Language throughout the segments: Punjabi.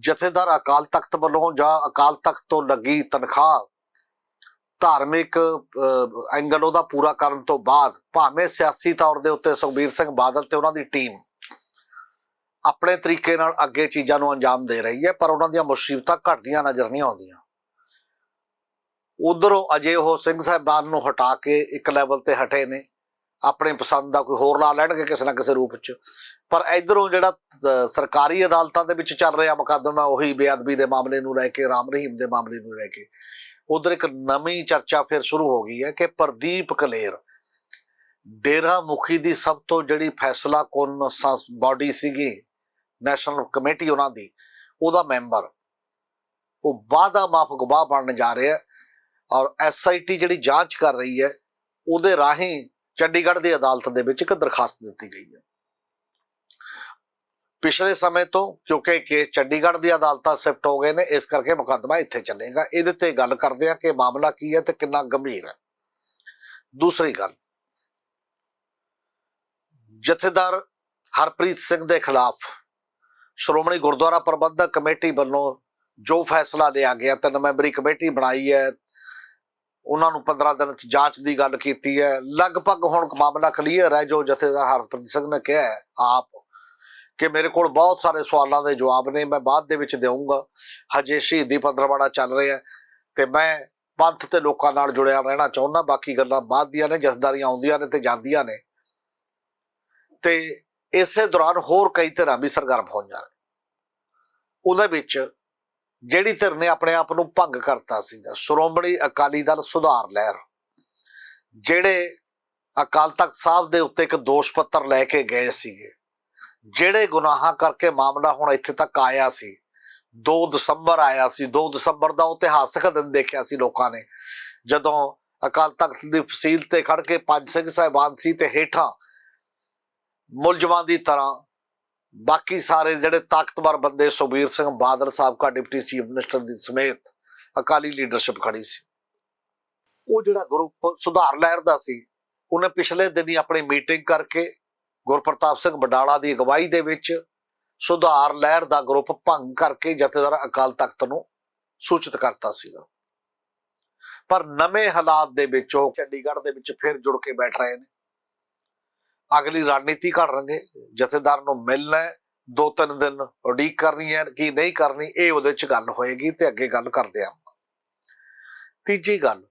ਜਥੇਦਾਰ ਅਕਾਲ ਤਖਤ ਵੱਲੋਂ ਜਾਂ ਅਕਾਲ ਤਖਤ ਤੋਂ ਲੱਗੀ ਤਨਖਾਹ ਧਾਰਮਿਕ ਐਂਗਲ ਉਹਦਾ ਪੂਰਾ ਕਰਨ ਤੋਂ ਬਾਅਦ ਭਾਵੇਂ ਸਿਆਸੀ ਤੌਰ ਦੇ ਉੱਤੇ ਸੁਖਬੀਰ ਸਿੰਘ ਬਾਦਲ ਤੇ ਉਹਨਾਂ ਦੀ ਟੀਮ ਆਪਣੇ ਤਰੀਕੇ ਨਾਲ ਅੱਗੇ ਚੀਜ਼ਾਂ ਨੂੰ ਅੰਜਾਮ ਦੇ ਰਹੀ ਹੈ, ਪਰ ਉਹਨਾਂ ਦੀਆਂ ਮੁਸੀਬਤਾਂ ਘਟਦੀਆਂ ਨਜ਼ਰ ਨਹੀਂ ਆਉਂਦੀਆਂ। ਉਧਰੋਂ ਅਜੇ ਉਹ ਸਿੰਘ ਸਾਹਿਬਾਨ ਨੂੰ ਹਟਾ ਕੇ ਇੱਕ ਲੈਵਲ ਤੇ ਹਟੇ ਨੇ। ਆਪਣੇ ਪਸੰਦ ਦਾ ਕੋਈ ਹੋਰ ਲਾ ਲੈਣਗੇ ਕਿਸੇ ਨਾ ਕਿਸੇ ਰੂਪ 'ਚ। ਪਰ ਇਧਰੋਂ ਜਿਹੜਾ ਸਰਕਾਰੀ ਅਦਾਲਤਾਂ ਦੇ ਵਿੱਚ ਚੱਲ ਰਿਹਾ ਮੁਕੱਦਮਾ, ਉਹੀ ਬੇਅਦਬੀ ਦੇ ਮਾਮਲੇ ਨੂੰ ਲੈ ਕੇ, ਰਾਮ ਰਹੀਮ ਦੇ ਮਾਮਲੇ ਨੂੰ ਲੈ ਕੇ। ਉਧਰ ਇੱਕ ਨਵੀਂ ਚਰਚਾ ਫਿਰ ਸ਼ੁਰੂ ਹੋ ਗਈ ਹੈ ਕਿ ਪ੍ਰਦੀਪ ਕਲੇਰ ਡੇਰਾ ਮੁਖੀ ਦੀ ਸਭ ਤੋਂ ਜਿਹੜੀ ਫੈਸਲਾ ਕੁਨ ਬਾਡੀ ਸੀਗੀ, ਨੈਸ਼ਨਲ ਕਮੇਟੀ ਉਹਨਾਂ ਦੀ, ਉਹਦਾ ਮੈਂਬਰ। ਉਹ ਵਾਦਾ ਮਾਫ ਗਵਾਹ ਬਣਨ ਜਾ ਰਿਹਾ ਹੈ ਔਰ ਐਸਆਈਟੀ ਜਿਹੜੀ ਜਾਂਚ ਕਰ ਰਹੀ ਹੈ, ਉਹਦੇ ਰਾਹੀਂ ਚੰਡੀਗੜ੍ਹ ਦੀ ਅਦਾਲਤ ਦੇ ਵਿੱਚ ਇੱਕ ਦਰਖਾਸਤ ਦਿੱਤੀ ਗਈ ਹੈ। ਪਿਛਲੇ ਸਮੇਂ ਤੋਂ ਕਿਉਂਕਿ ਕੇਸ ਚੰਡੀਗੜ੍ਹ ਦੀ ਅਦਾਲਤਾਂ ਸ਼ਿਫਟ ਹੋ ਗਏ ਨੇ, ਇਸ ਕਰਕੇ ਮੁਕੱਦਮਾ ਇੱਥੇ ਚੱਲੇਗਾ। ਇਹਦੇ ਤੇ ਗੱਲ ਕਰਦੇ ਆ ਕਿ ਮਾਮਲਾ ਕੀ ਹੈ ਤੇ ਕਿੰਨਾ ਗੰਭੀਰ ਹੈ। ਦੂਸਰੀ ਗੱਲ, ਜਥੇਦਾਰ ਹਰਪ੍ਰੀਤ ਸਿੰਘ ਦੇ ਖਿਲਾਫ ਸ਼੍ਰੋਮਣੀ ਗੁਰਦੁਆਰਾ ਪ੍ਰਬੰਧਕ ਕਮੇਟੀ ਵੱਲੋਂ ਜੋ ਫੈਸਲਾ ਲਿਆ ਗਿਆ, ਤਿੰਨ ਮੈਂਬਰੀ ਕਮੇਟੀ ਬਣਾਈ ਹੈ ਉਹਨਾਂ ਨੂੰ 15 ਦਿਨ ਚ ਜਾਂਚ ਦੀ ਗੱਲ ਕੀਤੀ ਹੈ। ਲਗਭਗ ਹੁਣ ਮਾਮਲਾ ਕਲੀਅਰ ਹੈ, ਜੋ ਜਥੇਦਾਰ ਹਰਪ੍ਰੀਤ ਸਿੰਘ ਨੇ ਕਿਹਾ ਹੈ, ਆਪ ਕਿ ਮੇਰੇ ਕੋਲ ਬਹੁਤ ਸਾਰੇ ਸਵਾਲਾਂ ਦੇ ਜਵਾਬ ਨੇ, ਮੈਂ ਬਾਅਦ ਦੇ ਵਿੱਚ ਦੇਵਾਂਗਾ ਹਜੇ ਸ਼ਹੀਦੀ ਪੰਦਰਵਾੜਾ ਚੱਲ ਰਿਹਾ ਹੈ ਤੇ ਮੈਂ ਪੰਥ ਤੇ ਲੋਕਾਂ ਨਾਲ ਜੁੜਿਆ ਰਹਿਣਾ ਚਾਹੁੰਦਾ, ਬਾਕੀ ਗੱਲਾਂ ਬਾਅਦ ਦੀਆਂ ਨੇ, ਜਥੇਦਾਰੀਆਂ ਆਉਂਦੀਆਂ ਨੇ ਤੇ ਜਾਂਦੀਆਂ ਨੇ। ਤੇ ਇਸੇ ਦੌਰਾਨ ਹੋਰ ਕਈ ਤਰ੍ਹਾਂ ਵੀ ਸਰਗਰਮ ਹੋਈਆਂ ਨੇ। ਉਹਦੇ ਵਿੱਚ ਜਿਹੜੀ ਧਿਰ ਨੇ ਆਪਣੇ ਆਪ ਨੂੰ ਭੰਗ ਕਰਤਾ ਸੀਗਾ, ਸ਼੍ਰੋਮਣੀ ਅਕਾਲੀ ਦਲ ਸੁਧਾਰ ਲਹਿਰ, ਜਿਹੜੇ ਅਕਾਲ ਤਖਤ ਸਾਹਿਬ ਦੇ ਉੱਤੇ ਇੱਕ ਦੋਸ਼ ਪੱਤਰ ਲੈ ਕੇ ਗਏ ਸੀਗੇ, ਜਿਹੜੇ ਗੁਨਾਹਾਂ ਕਰਕੇ ਮਾਮਲਾ ਹੁਣ ਇੱਥੇ ਤੱਕ ਆਇਆ ਸੀ 2 ਦਸੰਬਰ ਆਇਆ ਸੀ 2 ਦਸੰਬਰ ਦਾ ਇਤਿਹਾਸਕ ਦਿਨ ਦੇਖਿਆ ਸੀ ਲੋਕਾਂ ਨੇ, ਜਦੋਂ ਅਕਾਲ ਤਖਤ ਦੀ ਫਸੀਲ ਤੇ ਖੜ ਕੇ ਪੰਜ ਸਿੰਘ ਸਾਹਿਬਾਨ ਸੀ ਤੇ ਹੇਠਾਂ ਮੁਲਜ਼ਮਾਂ ਦੀ ਤਰ੍ਹਾਂ ਬਾਕੀ ਸਾਰੇ ਜਿਹੜੇ ਤਾਕਤਵਰ ਬੰਦੇ ਸੁਬੀਰ ਸਿੰਘ ਬਾਦਲ ਸਾਬਕਾ ਡਿਪਟੀ ਚੀਫ ਮਿਨਿਸਟਰ ਦੀ ਸਮੇਤ ਅਕਾਲੀ ਲੀਡਰਸ਼ਿਪ ਖੜੀ ਸੀ। ਉਹ ਜਿਹੜਾ ਗਰੁੱਪ ਸੁਧਾਰ ਲਹਿਰ ਦਾ ਸੀ, ਉਹਨੇ ਪਿਛਲੇ ਦਿਨੀ ਆਪਣੀ ਮੀਟਿੰਗ ਕਰਕੇ ਗੁਰਪ੍ਰਤਾਪ ਸਿੰਘ ਬਡਾਲਾ ਦੀ ਅਗਵਾਈ ਦੇ ਵਿੱਚ ਸੁਧਾਰ ਲਹਿਰ ਦਾ ਗਰੁੱਪ ਭੰਗ ਕਰਕੇ ਜਥੇਦਾਰ ਅਕਾਲ ਤਖਤ ਨੂੰ ਸੂਚਿਤ ਕਰਤਾ ਸੀਗਾ। ਪਰ ਨਵੇਂ ਹਾਲਾਤ ਦੇ ਵਿੱਚ ਉਹ ਚੰਡੀਗੜ੍ਹ ਦੇ ਵਿੱਚ ਫਿਰ ਜੁੜ ਕੇ ਬੈਠ ਰਹੇ ਨੇ। ਅਗਲੀ ਰਣਨੀਤੀ ਘੜਨਗੇ, ਜਥੇਦਾਰ ਨੂੰ ਮਿਲਣਾ ਹੈ, ਦੋ ਤਿੰਨ ਦਿਨ ਉਡੀਕ ਕਰਨੀ ਹੈ, ਕਿ ਨਹੀਂ ਕਰਨੀ, ਇਹ ਉਹਦੇ ਚ ਗੱਲ ਹੋਏਗੀ ਤੇ ਅੱਗੇ ਗੱਲ ਕਰਦੇ ਆ ਤੀਜੀ ਗੱਲ,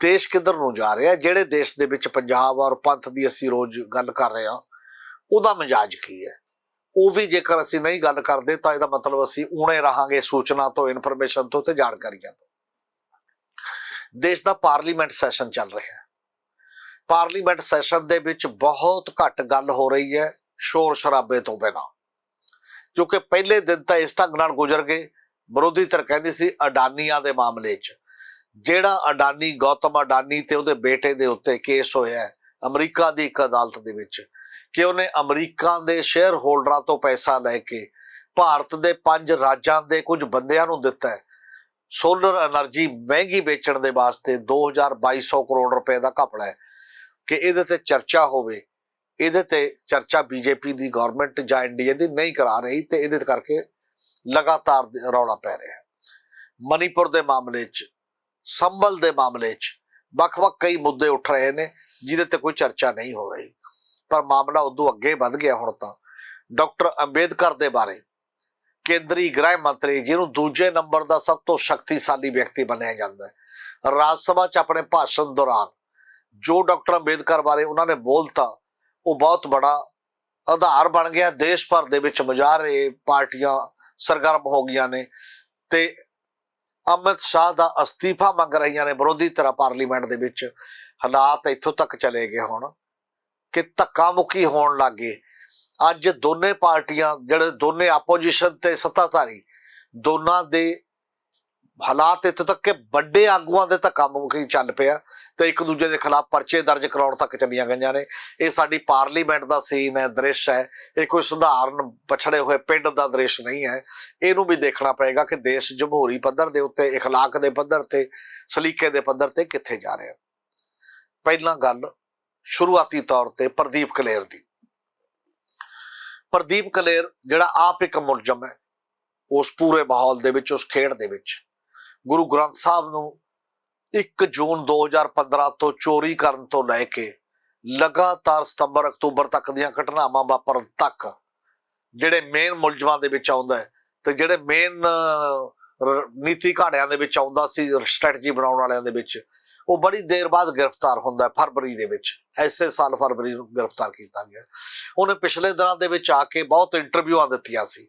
ਦੇਸ਼ ਕਿੱਧਰ ਨੂੰ ਜਾ ਰਿਹਾ, ਜਿਹੜੇ ਦੇਸ਼ ਦੇ ਵਿੱਚ ਪੰਜਾਬ ਔਰ ਪੰਥ ਦੀ ਅਸੀਂ ਰੋਜ਼ ਗੱਲ ਕਰ ਰਹੇ ਹਾਂ, ਉਹਦਾ ਮਿਜਾਜ ਕੀ ਹੈ? ਉਹ ਵੀ ਜੇਕਰ ਅਸੀਂ ਨਹੀਂ ਗੱਲ ਕਰਦੇ ਤਾਂ ਇਹਦਾ ਮਤਲਬ ਅਸੀਂ ਊਣੇ ਰਹਾਂਗੇ ਸੂਚਨਾ ਤੋਂ, ਇਨਫੋਰਮੇਸ਼ਨ ਤੋਂ ਤੇ ਜਾਣਕਾਰੀਆਂ ਤੋਂ। ਦੇਸ਼ ਦਾ ਪਾਰਲੀਮੈਂਟ ਸੈਸ਼ਨ ਚੱਲ ਰਿਹਾ ਹੈ। ਪਾਰਲੀਮੈਂਟ ਸੈਸ਼ਨ ਦੇ ਵਿੱਚ ਬਹੁਤ ਘੱਟ ਗੱਲ ਹੋ ਰਹੀ ਹੈ ਸ਼ੋਰ ਸ਼ਰਾਬੇ ਤੋਂ ਬਿਨਾ। ਕਿਉਂਕਿ ਪਹਿਲੇ ਦਿਨ ਤਾਂ ਇਸ ਢੰਗ ਨਾਲ ਗੁਜ਼ਰ ਗਏ। ਵਿਰੋਧੀ ਧਿਰ ਕਹਿੰਦੀ ਸੀ ਅਡਾਨੀਆਂ ਦੇ ਮਾਮਲੇ 'ਚ। ਜਿਹੜਾ ਅਡਾਨੀ, ਗੌਤਮ ਅਡਾਨੀ ਤੇ ਉਹਦੇ ਬੇਟੇ ਦੇ ਉੱਤੇ ਕੇਸ ਹੋਇਆ ਅਮਰੀਕਾ ਦੀ ਇੱਕ ਅਦਾਲਤ ਦੇ ਵਿੱਚ, ਕਿ ਉਹਨੇ ਅਮਰੀਕਾ ਦੇ ਸ਼ੇਅਰ ਹੋਲਡਰਾਂ ਤੋਂ ਪੈਸਾ ਲੈ ਕੇ ਭਾਰਤ ਦੇ ਪੰਜ ਰਾਜਾਂ ਦੇ ਕੁਝ ਬੰਦਿਆਂ ਨੂੰ ਦਿੱਤਾ ਹੈ। ਸੋਲਰ એનર્ਜੀ ਮਹਿੰਗੀ ਵੇਚਣ ਦੇ ਵਾਸਤੇ 2200 ਕਰੋੜ ਰੁਪਏ ਦਾ ਘਪਲਾ ਹੈ। ਕਿ ਇਹਦੇ ਤੇ ਚਰਚਾ ਹੋਵੇ, ਇਹਦੇ ਤੇ ਚਰਚਾ ਬੀਜੇਪੀ ਦੀ ਗਵਰਨਮੈਂਟ ਜਾਂ ਇੰਡੀਆ ਦੀ ਨਹੀਂ ਕਰਾ ਰਹੀ ਤੇ ਇਹਦੇ ਕਰਕੇ ਲਗਾਤਾਰ ਰੌਲਾ ਪੈ ਰਿਹਾ। ਹੈ ਮਨੀਪੁਰ ਦੇ ਮਾਮਲੇ 'ਚ, ਸੰਭਲ ਦੇ ਮਾਮਲੇ 'ਚ ਵੱਖ-ਵੱਖ ਕਈ ਮੁੱਦੇ ਉੱਠ ਰਹੇ ਨੇ ਜਿਹਦੇ ਤੇ ਕੋਈ ਚਰਚਾ ਨਹੀਂ ਹੋ ਰਹੀ। ਪਰ ਮਾਮਲਾ ਉਦੋਂ ਅੱਗੇ ਵੱਧ ਗਿਆ ਹੁਣ ਤਾਂ। ਡਾਕਟਰ ਅੰਬੇਦਕਰ ਦੇ ਬਾਰੇ ਕੇਂਦਰੀ ਗ੍ਰਹਿ ਮੰਤਰੀ ਜਿਹਨੂੰ ਦੂਜੇ ਨੰਬਰ ਦਾ ਸਭ ਤੋਂ ਸ਼ਕਤੀਸ਼ਾਲੀ ਵਿਅਕਤੀ ਮੰਨਿਆ ਜਾਂਦਾ ਹੈ, ਰਾਜ ਸਭਾ 'ਚ ਆਪਣੇ ਭਾਸ਼ਣ ਦੌਰਾਨ ਜੋ ਡਾਕਟਰ ਅੰਬੇਦਕਰ ਬਾਰੇ ਉਹਨਾਂ ਨੇ ਬੋਲਤਾ, ਉਹ ਬਹੁਤ ਬੜਾ ਆਧਾਰ ਬਣ ਗਿਆ। ਦੇਸ਼ ਭਰ ਦੇ ਵਿੱਚ ਮੁਜ਼ਾਹਰੇ ਪਾਰਟੀਆਂ ਸਰਗਰਮ ਹੋ ਗਈਆਂ ਨੇ ਤੇ ਅਮਿਤ ਸ਼ਾਹ ਦਾ ਅਸਤੀਫਾ ਮੰਗ ਰਹੀਆਂ ਨੇ ਵਿਰੋਧੀ ਧਿਰਾਂ ਪਾਰਲੀਮੈਂਟ ਦੇ ਵਿੱਚ। ਹਾਲਾਤ ਇੱਥੋਂ ਤੱਕ ਚਲੇ ਗਏ ਹੁਣ ਕਿ ਧੱਕਾ ਮੁੱਕੀ ਹੋਣ ਲੱਗੇ ਅੱਜ ਦੋਨੇ ਪਾਰਟੀਆਂ, ਜਿਹੜੇ ਦੋਨੇ ਆਪੋਜੀਸ਼ਨ ਤੇ ਸੱਤਾਧਾਰੀ, ਦੋਨਾਂ ਦੇ ਹਾਲਾਤ ਇੱਥੋਂ ਤੱਕ ਕਿ ਵੱਡੇ ਆਗੂਆਂ ਦੇ ਧੱਕਾ ਮੁੱਕੀ ਚੱਲ ਪਿਆ ਤੇ ਇੱਕ ਦੂਜੇ ਦੇ ਖਿਲਾਫ ਪਰਚੇ ਦਰਜ ਕਰਾਉਣ ਤੱਕ ਚੱਲੀਆਂ ਗਈਆਂ ਨੇ ਇਹ ਸਾਡੀ ਪਾਰਲੀਮੈਂਟ ਦਾ ਸੀਨ ਹੈ ਦ੍ਰਿਸ਼ ਹੈ ਇਹ ਕੋਈ ਸਧਾਰਨ ਪਛੜੇ ਹੋਏ ਪਿੰਡ ਦਾ ਦ੍ਰਿਸ਼ ਨਹੀਂ ਹੈ ਇਹਨੂੰ ਵੀ ਦੇਖਣਾ ਪਏਗਾ ਕਿ ਦੇਸ਼ ਜਮਹੂਰੀ ਪੱਧਰ ਦੇ ਉੱਤੇ اخلاق ਦੇ ਪੱਧਰ ਤੇ ਸਲੀਕੇ ਦੇ ਪੱਧਰ ਤੇ ਕਿੱਥੇ ਜਾ ਰਿਹਾ ਪਹਿਲਾਂ ਗੱਲ ਸ਼ੁਰੂਆਤੀ ਤੌਰ ਤੇ ਪ੍ਰਦੀਪ ਕਲੇਰ ਦੀ ਪ੍ਰਦੀਪ ਕਲੇਰ ਜਿਹੜਾ ਆਪ ਇੱਕ ਮੁਲਜ਼ਮ ਹੈ ਉਸ ਪੂਰੇ ਮਾਹੌਲ ਦੇ ਵਿੱਚ ਉਸ ਖੇਡ ਦੇ ਵਿੱਚ ਗੁਰੂ ਗ੍ਰੰਥ ਸਾਹਿਬ ਨੂੰ 1 ਜੂਨ 2015 ਤੋਂ ਚੋਰੀ ਕਰਨ ਤੋਂ ਲੈ ਕੇ ਲਗਾਤਾਰ ਸਤੰਬਰ ਅਕਤੂਬਰ ਤੱਕ ਦੀਆਂ ਘਟਨਾਵਾਂ ਵਾਪਰਨ ਤੱਕ ਜਿਹੜੇ ਮੇਨ ਮੁਲਜ਼ਮਾਂ ਦੇ ਵਿੱਚ ਆਉਂਦਾ ਹੈ ਤੇ ਜਿਹੜੇ ਮੇਨ ਨੀਤੀ ਘਾੜਿਆਂ ਦੇ ਵਿੱਚ ਆਉਂਦਾ ਸੀ ਸਟ੍ਰੈਟਜੀ ਬਣਾਉਣ ਵਾਲਿਆਂ ਦੇ ਵਿੱਚ, ਉਹ ਬੜੀ ਦੇਰ ਬਾਅਦ ਗ੍ਰਿਫਤਾਰ ਹੁੰਦਾ ਫਰਵਰੀ ਦੇ ਵਿੱਚ। ਐਸੇ ਸਾਲ ਫਰਵਰੀ ਨੂੰ ਗ੍ਰਿਫਤਾਰ ਕੀਤਾ ਗਿਆ। ਉਹਨੇ ਪਿਛਲੇ ਦਿਨਾਂ ਦੇ ਵਿੱਚ ਆ ਕੇ ਬਹੁਤ ਇੰਟਰਵਿਊਆਂ ਦਿੱਤੀਆਂ ਸੀ।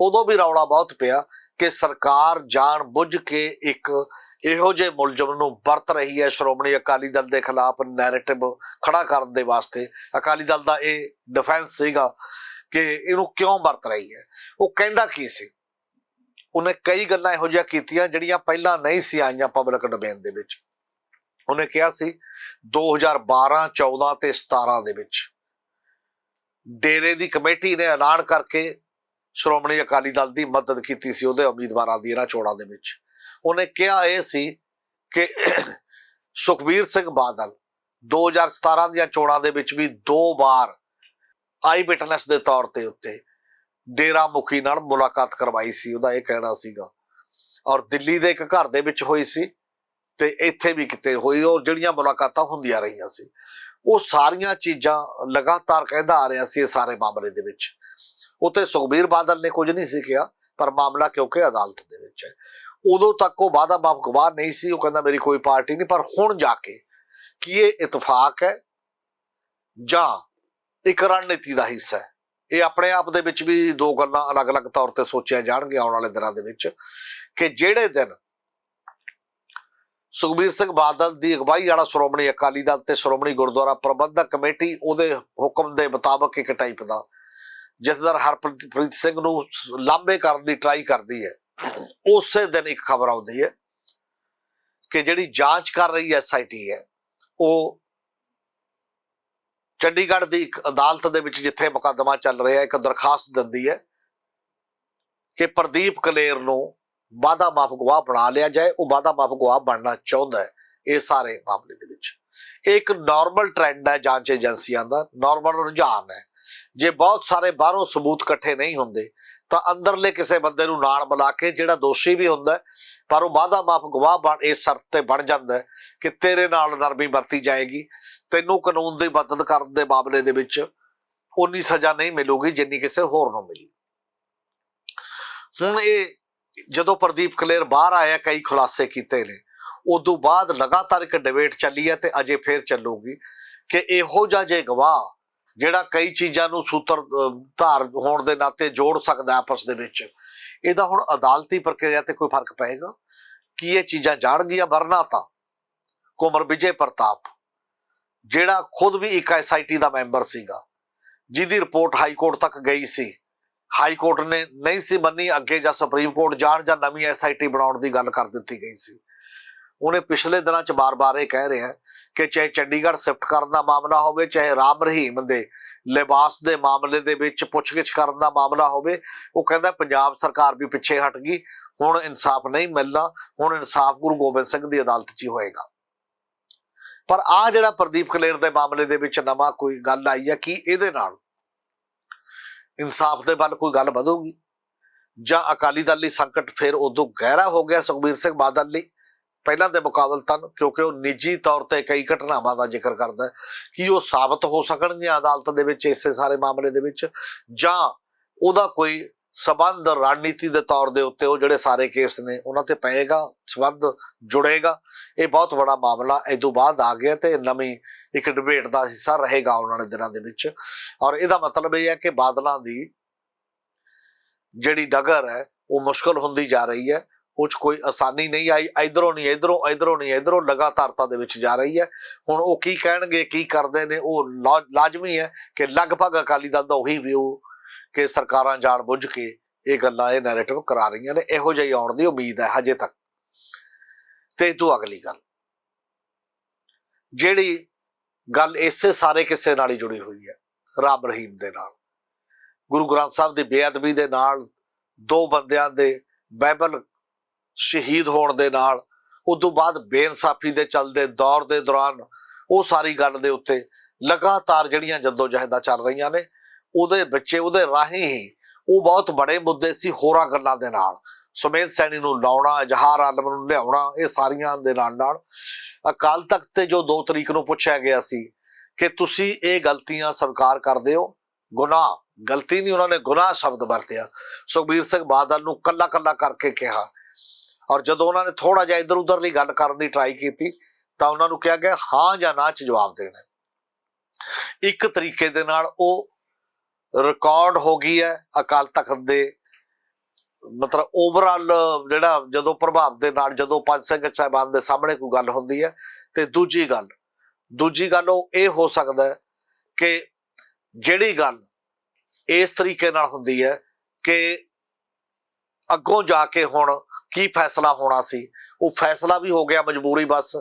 ਉਦੋਂ ਵੀ ਰੌਲਾ ਬਹੁਤ ਪਿਆ। ਕਿ ਸਰਕਾਰ ਜਾਣ ਬੁੱਝ ਕੇ ਇੱਕ ਇਹੋ ਜਿਹੇ ਮੁਲਜ਼ਮ ਨੂੰ ਵਰਤ ਰਹੀ ਹੈ, ਸ਼੍ਰੋਮਣੀ ਅਕਾਲੀ ਦਲ ਦੇ ਖਿਲਾਫ ਨੈਰੇਟਿਵ ਖੜਾ ਕਰਨ ਦੇ ਵਾਸਤੇ। ਅਕਾਲੀ ਦਲ ਦਾ ਇਹ ਡਿਫੈਂਸ ਸੀਗਾ ਕਿ ਇਹਨੂੰ ਕਿਉਂ ਵਰਤ ਰਹੀ ਹੈ? ਉਹ ਕਹਿੰਦਾ ਕੀ ਸੀ? ਉਹਨੇ ਕਈ ਗੱਲਾਂ ਇਹੋ ਜਿਹੀਆਂ ਕੀਤੀਆਂ ਜਿਹੜੀਆਂ ਪਹਿਲਾਂ ਨਹੀਂ ਸੀ ਆਈਆਂ ਪਬਲਿਕ ਡੋਮੇਨ ਦੇ ਵਿੱਚ। ਉਹਨੇ ਕਿਹਾ ਸੀ 2012 14 ਤੇ 17 ਦੇ ਵਿੱਚ ਡੇਰੇ ਦੀ ਕਮੇਟੀ ਨੇ ਐਲਾਨ ਕਰਕੇ ਸ਼੍ਰੋਮਣੀ ਅਕਾਲੀ ਦਲ ਦੀ ਮਦਦ ਕੀਤੀ ਸੀ ਉਹਦੇ ਉਮੀਦਵਾਰਾਂ ਦੀ ਇਹਨਾਂ ਚੋਣਾਂ ਦੇ ਵਿੱਚ। ਉਹਨੇ ਕਿਹਾ ਇਹ ਸੀ ਕਿ ਸੁਖਬੀਰ ਸਿੰਘ ਬਾਦਲ 2017 ਦੀਆਂ ਚੋਣਾਂ ਦੇ ਵਿੱਚ ਵੀ ਦੋ ਵਾਰ ਆਈ ਵਿਟਨੈਸ ਦੇ ਤੌਰ ਤੇ ਉੱਤੇ ਡੇਰਾ ਮੁਖੀ ਨਾਲ ਮੁਲਾਕਾਤ ਕਰਵਾਈ ਸੀ, ਉਹਦਾ ਇਹ ਕਹਿਣਾ ਸੀਗਾ। ਔਰ ਦਿੱਲੀ ਦੇ ਇੱਕ ਘਰ ਦੇ ਵਿੱਚ ਹੋਈ ਸੀ ਤੇ ਇੱਥੇ ਵੀ ਕਿਤੇ ਹੋਈ, ਉਹ ਜਿਹੜੀਆਂ ਮੁਲਾਕਾਤਾਂ ਹੁੰਦੀਆਂ ਰਹੀਆਂ ਸੀ। ਉਹ ਸਾਰੀਆਂ ਚੀਜ਼ਾਂ ਲਗਾਤਾਰ ਕਹਿੰਦਾ ਆ ਰਿਹਾ ਸੀ ਇਹ ਸਾਰੇ ਮਾਮਲੇ ਦੇ ਵਿੱਚ। ਉਤੇ ਸੁਖਬੀਰ ਬਾਦਲ ਨੇ ਕੁਝ ਨਹੀਂ ਸੀ ਕਿਹਾ, ਪਰ ਮਾਮਲਾ ਕਿਉਂਕਿ ਅਦਾਲਤ ਦੇ ਵਿੱਚ ਹੈ। ਉਦੋਂ ਤੱਕ ਉਹ ਵਾਦਾ ਮਾਫ ਗਵਾਹ ਨਹੀਂ ਸੀ, ਉਹ ਕਹਿੰਦਾ ਮੇਰੀ ਕੋਈ ਪਾਰਟੀ ਨਹੀਂ, ਪਰ ਹੁਣ ਜਾ ਕੇ ਕੀ ਇਹ ਇਤਫਾਕ ਹੈ ਜਾਂ ਇੱਕ ਰਣਨੀਤੀ ਦਾ ਹਿੱਸਾ ਹੈ? ਇਹ ਆਪਣੇ ਆਪ ਦੇ ਵਿੱਚ ਵੀ ਦੋ ਗੱਲਾਂ ਅਲੱਗ-ਅਲੱਗ ਤੌਰ ਤੇ ਸੋਚਿਆ ਜਾਣਗੇ ਆਉਣ ਵਾਲੇ ਦਿਨਾਂ ਦੇ ਵਿੱਚ ਕਿ ਜਿਹੜੇ ਦਿਨ ਸੁਖਬੀਰ ਸਿੰਘ ਬਾਦਲ ਦੀ ਅਗਵਾਈ ਵਾਲਾ ਸ਼੍ਰੋਮਣੀ ਅਕਾਲੀ ਦਲ ਤੇ ਸ਼੍ਰੋਮਣੀ ਗੁਰਦੁਆਰਾ ਪ੍ਰਬੰਧਕ ਕਮੇਟੀ ਉਹਦੇ ਹੁਕਮ ਦੇ ਮੁਤਾਬਕ ਇੱਕ ਟਾਈਪ ਦਾ ਜਥੇਦਾਰ ਹਰਪ੍ਰੀਤ ਸਿੰਘ ਨੂੰ ਲਾਂਬੇ ਕਰਨ ਦੀ ਟਰਾਈ ਕਰਦੀ ਹੈ, ਉਸੇ ਦਿਨ ਇੱਕ ਖਬਰ ਆਉਂਦੀ ਹੈ ਕਿ ਜਿਹੜੀ ਜਾਂਚ ਕਰ ਰਹੀ ਐਸਆਈਟੀ ਹੈ, ਉਹ ਚੰਡੀਗੜ੍ਹ ਦੀ ਇੱਕ ਅਦਾਲਤ ਦੇ ਵਿੱਚ ਜਿੱਥੇ ਮੁਕੱਦਮਾ ਚੱਲ ਰਿਹਾ, ਇੱਕ ਦਰਖਾਸਤ ਦਿੰਦੀ ਹੈ ਕਿ ਪ੍ਰਦੀਪ ਕਲੇਰ ਨੂੰ ਵਾਦਾ ਮਾਫ ਗਵਾਹ ਬਣਾ ਲਿਆ ਜਾਏ, ਉਹ ਵਾਦਾ ਮਾਫ ਗਵਾਹ ਬਣਨਾ ਚਾਹੁੰਦਾ ਹੈ, ਇਹ ਸਾਰੇ ਮਾਮਲੇ ਦੇ ਵਿੱਚ। ਇਹ ਇੱਕ ਨਾਰਮਲ ਟ੍ਰੈਂਡ ਹੈ ਜਾਂਚ ਏਜੰਸੀਆਂ ਦਾ ਨਾਰਮਲ ਰੁਝਾਨ ਹੈ। ਜੇ ਬਹੁਤ ਸਾਰੇ ਬਾਹਰੋਂ ਸਬੂਤ ਇਕੱਠੇ ਨਹੀਂ ਹੁੰਦੇ, ਤਾਂ ਅੰਦਰਲੇ ਕਿਸੇ ਬੰਦੇ ਨੂੰ ਨਾਲ ਬੁਲਾ ਕੇ ਜਿਹੜਾ ਦੋਸ਼ੀ ਵੀ ਹੁੰਦਾ ਪਰ ਉਹ ਵਾਦਾ ਮਾਫ ਗਵਾਹ ਬਣ ਇਸ ਸ਼ਰਤ ਤੇ ਬਣ ਜਾਂਦਾ ਕਿ ਤੇਰੇ ਨਾਲ ਨਰਮੀ ਵਰਤੀ ਜਾਏਗੀ, ਤੈਨੂੰ ਕਾਨੂੰਨ ਦੀ ਮਦਦ ਕਰਨ ਦੇ ਮਾਮਲੇ ਦੇ ਵਿੱਚ ਉਨੀ ਸਜ਼ਾ ਨਹੀਂ ਮਿਲੂਗੀ ਜਿੰਨੀ ਕਿਸੇ ਹੋਰ ਨੂੰ ਮਿਲੀ। ਹੁਣ ਇਹ ਜਦੋਂ ਪ੍ਰਦੀਪ ਕਲੇਰ ਬਾਹਰ ਆਇਆ, ਕਈ ਖੁਲਾਸੇ ਕੀਤੇ ਨੇ, ਉਦੋਂ ਬਾਅਦ ਲਗਾਤਾਰ ਇੱਕ ਡਿਬੇਟ ਚੱਲੀ ਹੈ ਤੇ ਅਜੇ ਫੇਰ ਚੱਲੂਗੀ ਕਿ ਇਹੋ ਜਿਹਾ ਜੇ ਗਵਾਹ ਜਿਹੜਾ ਕਈ ਚੀਜ਼ਾਂ ਨੂੰ ਸੂਤਰ ਧਾਰ ਹੋਣ ਦੇ ਨਾਤੇ ਜੋੜ ਸਕਦਾ ਆਪਸ ਦੇ ਵਿੱਚ। ਇਹਦਾ ਹੁਣ ਅਦਾਲਤੀ ਪ੍ਰਕਿਰਿਆ ਤੇ ਕੋਈ ਫ਼ਰਕ ਪਏਗਾ? ਕੀ ਇਹ ਚੀਜ਼ਾਂ ਜਾਣਗੀਆਂ ਵਰਨਾ ਤਾਂ? ਕੁਮਰ ਵਿਜੇ ਪ੍ਰਤਾਪ, ਜਿਹੜਾ ਖੁਦ ਵੀ ਇੱਕ ਐਸਆਈਟੀ ਦਾ ਮੈਂਬਰ ਸੀਗਾ, ਜਿਹਦੀ ਰਿਪੋਰਟ ਹਾਈ ਕੋਰਟ ਤੱਕ ਗਈ ਸੀ। ਹਾਈ ਕੋਰਟ ਨੇ ਨਹੀਂ ਸੀ ਮੰਨੀ, ਅੱਗੇ ਜਾਂ ਸੁਪਰੀਮ ਕੋਰਟ ਜਾਣ ਜਾਂ ਨਵੀਂ ਐਸਆਈਟੀ ਬਣਾਉਣ ਦੀ ਗੱਲ ਕਰ ਦਿੱਤੀ ਗਈ ਸੀ। ਉਹਨੇ ਪਿਛਲੇ ਦਿਨਾਂ ਚ ਬਾਰ-ਬਾਰ ਇਹ ਕਹਿ ਰਿਹਾ ਕਿ ਚਾਹੇ ਚੰਡੀਗੜ੍ਹ ਸ਼ਿਫਟ ਕਰਨ ਦਾ ਮਾਮਲਾ ਹੋਵੇ, ਚਾਹੇ ਰਾਮ ਰਹੀਮ ਦੇ ਲਿਬਾਸ ਦੇ ਮਾਮਲੇ ਦੇ ਵਿੱਚ ਪੁੱਛਗਿੱਛ ਕਰਨ ਦਾ ਮਾਮਲਾ ਹੋਵੇ, ਉਹ ਕਹਿੰਦਾ ਪੰਜਾਬ ਸਰਕਾਰ ਵੀ ਪਿੱਛੇ ਹਟ ਗਈ, ਹੁਣ ਇਨਸਾਫ ਨਹੀਂ ਮਿਲਣਾ, ਹੁਣ ਇਨਸਾਫ ਗੁਰੂ ਗੋਬਿੰਦ ਸਿੰਘ ਦੀ ਅਦਾਲਤ 'ਚ ਹੀ ਹੋਏਗਾ। ਪਰ ਆ ਜਿਹੜਾ ਪ੍ਰਦੀਪ ਕਲੇਰ ਦੇ ਮਾਮਲੇ ਦੇ ਵਿੱਚ ਨਵਾਂ ਕੋਈ ਗੱਲ ਆਈ ਹੈ, ਕਿ ਇਹਦੇ ਨਾਲ ਇਨਸਾਫ ਦੇ ਵੱਲ ਕੋਈ ਗੱਲ ਵਧੂਗੀ? ਜਾਂ ਅਕਾਲੀ ਦਲ ਲਈ ਸੰਕਟ ਫਿਰ ਉਦੋਂ ਗਹਿਰਾ ਹੋ ਗਿਆ ਸੁਖਬੀਰ ਸਿੰਘ ਬਾਦਲ ਲਈ? ਪਹਿਲਾਂ ਦੇ ਮੁਕਾਬਲਤਨ ਕਿਉਂਕਿ ਉਹ ਨਿੱਜੀ ਤੌਰ ਤੇ ਕਈ ਘਟਨਾਵਾਂ ਦਾ ਜ਼ਿਕਰ ਕਰਦਾ ਕਿ ਉਹ ਸਾਬਤ ਹੋ ਸਕਣਗੀਆਂ ਅਦਾਲਤ ਦੇ ਵਿੱਚ ਇਸੇ ਸਾਰੇ ਮਾਮਲੇ ਦੇ ਵਿੱਚ ਜਾਂ ਉਹਦਾ ਕੋਈ ਸਬੰਧ ਰਣਨੀਤੀ ਦੇ ਤੌਰ ਦੇ ਉੱਤੇ ਉਹ ਜਿਹੜੇ ਸਾਰੇ ਕੇਸ ਨੇ ਉਹਨਾਂ ਤੇ ਪਏਗਾ, ਸਬੰਧ ਜੁੜੇਗਾ। ਇਹ ਬਹੁਤ ਬੜਾ ਮਾਮਲਾ ਇਹ ਤੋਂ ਬਾਅਦ ਆ ਗਿਆ ਤੇ ਨਵੀਂ ਇੱਕ ਡਿਬੇਟ ਦਾ ਹਿੱਸਾ ਰਹੇਗਾ ਆਉਣ ਵਾਲੇ ਦਿਨਾਂ ਦੇ ਵਿੱਚ। ਔਰ ਇਹਦਾ ਮਤਲਬ ਇਹ ਹੈ ਕਿ ਬਾਦਲਾਂ ਦੀ ਜਿਹੜੀ ਡਗਰ ਹੈ, ਉਹ ਮੁਸ਼ਕਲ ਹੁੰਦੀ ਜਾ ਰਹੀ ਹੈ। ਉਹ 'ਚ ਕੋਈ ਆਸਾਨੀ ਨਹੀਂ ਆਈ, ਇਧਰੋਂ ਨਹੀਂ, ਇਧਰੋਂ ਇਧਰੋਂ ਨਹੀਂ, ਇਧਰੋਂ ਲਗਾਤਾਰਤਾ ਦੇ ਵਿੱਚ ਜਾ ਰਹੀ ਹੈ। ਹੁਣ ਉਹ ਕੀ ਕਹਿਣਗੇ, ਕੀ ਕਰਦੇ ਨੇ, ਉਹ ਲਾ- ਲਾਜ਼ਮੀ ਹੈ ਕਿ ਲਗਭਗ ਅਕਾਲੀ ਦਲ ਦਾ ਉਹੀ ਵਿਊ ਕਿ ਸਰਕਾਰਾਂ ਜਾਣ ਬੁੱਝ ਕੇ ਇਹ ਗੱਲਾਂ, ਇਹ ਨੈਰੇਟਿਵ ਕਰਾ ਰਹੀਆਂ ਨੇ, ਇਹੋ ਜਿਹੀ ਆਉਣ ਦੀ ਉਮੀਦ ਹੈ ਹਜੇ ਤੱਕ। ਤੇ ਇਹ ਤੋਂ ਅਗਲੀ ਗੱਲ। ਜਿਹੜੀ ਗੱਲ ਇਸੇ ਸਾਰੇ ਕਿਸੇ ਨਾਲ ਹੀ ਜੁੜੀ ਹੋਈ ਹੈ, ਰਾਮ ਰਹੀਮ ਦੇ ਨਾਲ। ਗੁਰੂ ਗ੍ਰੰਥ ਸਾਹਿਬ ਦੀ ਬੇਅਦਬੀ ਦੇ ਨਾਲ ਦੋ ਬੰਦਿਆਂ ਦੇ ਬਾਈਬਲ ਸ਼ਹੀਦ ਹੋਣ ਦੇ ਨਾਲ, ਉਸ ਤੋਂ ਬਾਅਦ ਬੇਇਨਸਾਫੀ ਦੇ ਚੱਲਦੇ ਦੌਰ ਦੇ ਦੌਰਾਨ ਉਹ ਸਾਰੀ ਗੱਲ ਦੇ ਉੱਤੇ ਲਗਾਤਾਰ ਜਿਹੜੀਆਂ ਜਦੋਜਹਿਦਾਂ ਚੱਲ ਰਹੀਆਂ ਨੇ, ਉਹਦੇ ਬੱਚੇ ਉਹਦੇ ਰਾਹੀਂ ਹੀ ਉਹ ਬਹੁਤ ਬੜੇ ਮੁੱਦੇ ਸੀ ਹੋਰਾਂ ਗੱਲਾਂ ਦੇ ਨਾਲ। ਸੁਮੇਧ ਸੈਣੀ ਨੂੰ ਲਾਉਣਾ ਜਹਾਰ ਆਲਮ ਨੂੰ ਲਿਆਉਣਾ, ਇਹ ਸਾਰੀਆਂ ਦੇ ਨਾਲ ਨਾਲ। ਅਕਾਲ ਤਖਤ ਤੇ ਜੋ 2 ਤਰੀਕ ਨੂੰ ਪੁੱਛਿਆ ਗਿਆ ਸੀ ਕਿ ਤੁਸੀਂ ਇਹ ਗਲਤੀਆਂ ਸਵੀਕਾਰ ਕਰਦੇ ਹੋ? ਗੁਨਾਹ। ਗਲਤੀ ਨਹੀਂ, ਉਹਨਾਂ ਨੇ ਗੁਨਾਹ ਸ਼ਬਦ ਵਰਤਿਆ। ਸੁਖਬੀਰ ਸਿੰਘ ਬਾਦਲ ਨੂੰ ਕੱਲਾ ਕੱਲਾ ਕਰਕੇ ਕਿਹਾ ਔਰ ਜਦੋਂ ਉਹਨਾਂ ਨੇ ਥੋੜਾ ਜਿਹਾ ਇਧਰ ਉਧਰ ਲਈ ਗੱਲ ਕਰਨ ਦੀ ਟਰਾਈ ਕੀਤੀ, ਤਾਂ ਉਹਨਾਂ ਨੂੰ ਕਿਹਾ ਗਿਆ, ਹਾਂ ਜਾਂ ਨਾ ਚ ਜਵਾਬ ਦੇਣਾ ਇੱਕ ਤਰੀਕੇ ਦੇ ਨਾਲ ਉਹ ਰਿਕਾਰਡ ਹੋ ਗਈ ਹੈ ਅਕਾਲ ਤਖਤ ਦੇ, ਮਤਲਬ ਓਵਰਆਲ ਜਿਹੜਾ ਜਦੋਂ ਪ੍ਰਭਾਵ ਦੇ ਨਾਲ ਜਦੋਂ ਪੰਜ ਸਿੰਘ ਸਾਹਿਬਾਨ ਦੇ ਸਾਹਮਣੇ ਕੋਈ ਗੱਲ ਹੁੰਦੀ ਹੈ, ਤੇ ਦੂਜੀ ਗੱਲ ਦੂਜੀ ਗੱਲ ਉਹ ਇਹ ਹੋ ਸਕਦਾ ਕਿ ਜਿਹੜੀ ਗੱਲ ਇਸ ਤਰੀਕੇ ਨਾਲ ਹੁੰਦੀ ਹੈ ਕਿ ਅੱਗੋਂ ਜਾ ਕੇ ਹੁਣ ਕੀ ਫੈਸਲਾ ਹੋਣਾ ਸੀ? ਉਹ ਫੈਸਲਾ ਵੀ ਹੋ ਗਿਆ ਮਜਬੂਰੀ ਬਸ